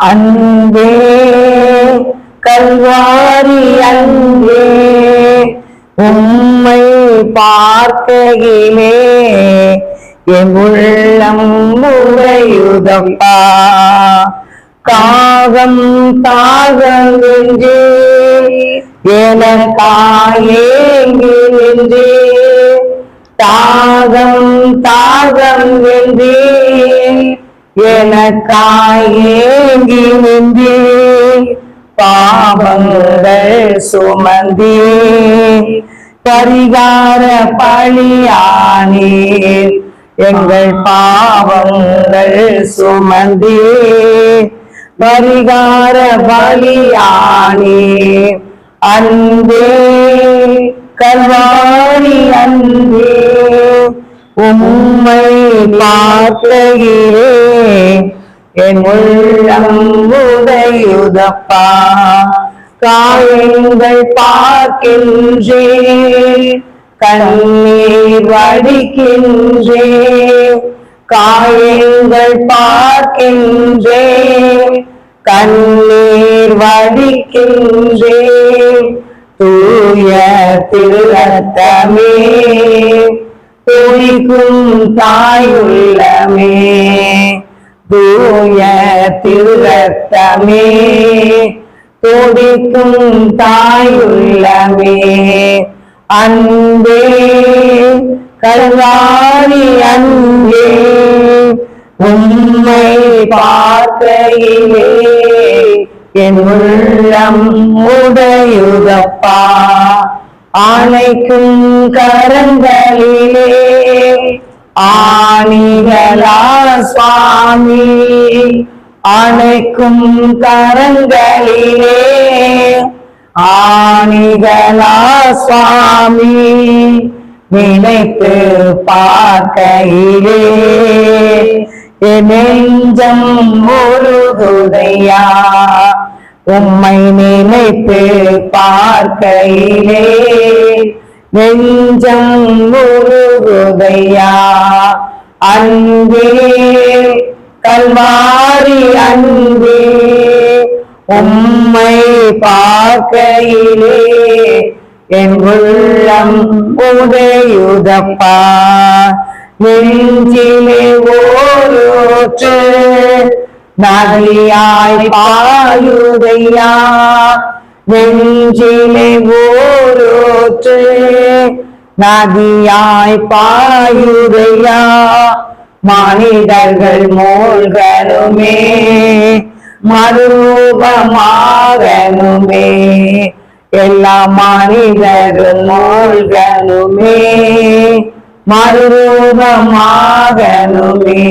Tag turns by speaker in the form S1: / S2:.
S1: அன்பே கல்வாரி அன்பே உம்மை பார்க்கையிலே எங்குள்ளம் உள்ளம் காகம் தாகம் என்று எனக்காயேங்கி நின்று. தாகம் தாகம் என்று எனக்காயேங்கி நின்றி பாவங்கள் சுமந்தி. பரிகார பழியானீர் எங்கள் பாவங்கள் சுமந்தி. பரிகார பலியானீர் அன்பே கல்வாரி அன்பே. உம்மை பார்க்கையிலே என் உள்ளம் உதையுதப்பா. காயங்கள் பார்க்கின்றே கண்ணீர் வடிக்கின்றே காயங்கள் பார்க்கின்றே கண்ணீர் வடிக்கின்றே தூய திருரத்தமே துணிக்கும் தாயுள்ளமே. தூய திருரத்தமே. துடிக்கும் தாயுள்ளமே. அன்பே கல்வாரி அன்பே. உண்மை பார்க்கையிலே என் உள்ளம் உடையுதப்பா. ஆணைக்கும் கரங்களிலே ஆணிகளா சுவாமி. அணைக்கும் கரங்களிலே ஆணிகளா சுவாமி. நினைத்து பார்க்கையிலே நெஞ்சம் முழுகுதையா உம்மை நினைத்து பார்க்கையிலே. நெஞ்சம் முழுகுதையா அன்பே கல்வாரி அன்பே உம்மை பார்க்கையிலே. என் உள்ளம் உடையுதப்பா. நெஞ்சிலே ஓரோற்று நகலியாய் பாயுதையா நெஞ்சிலே ஓரோற்று நதியாய் பாயுதையா மனிதர்கள் மூழ்கனுமே மறுரூபமாகனுமே எல்லா மனிதர்கள் மூழ்கனுமே மறுரூபமாகனுமே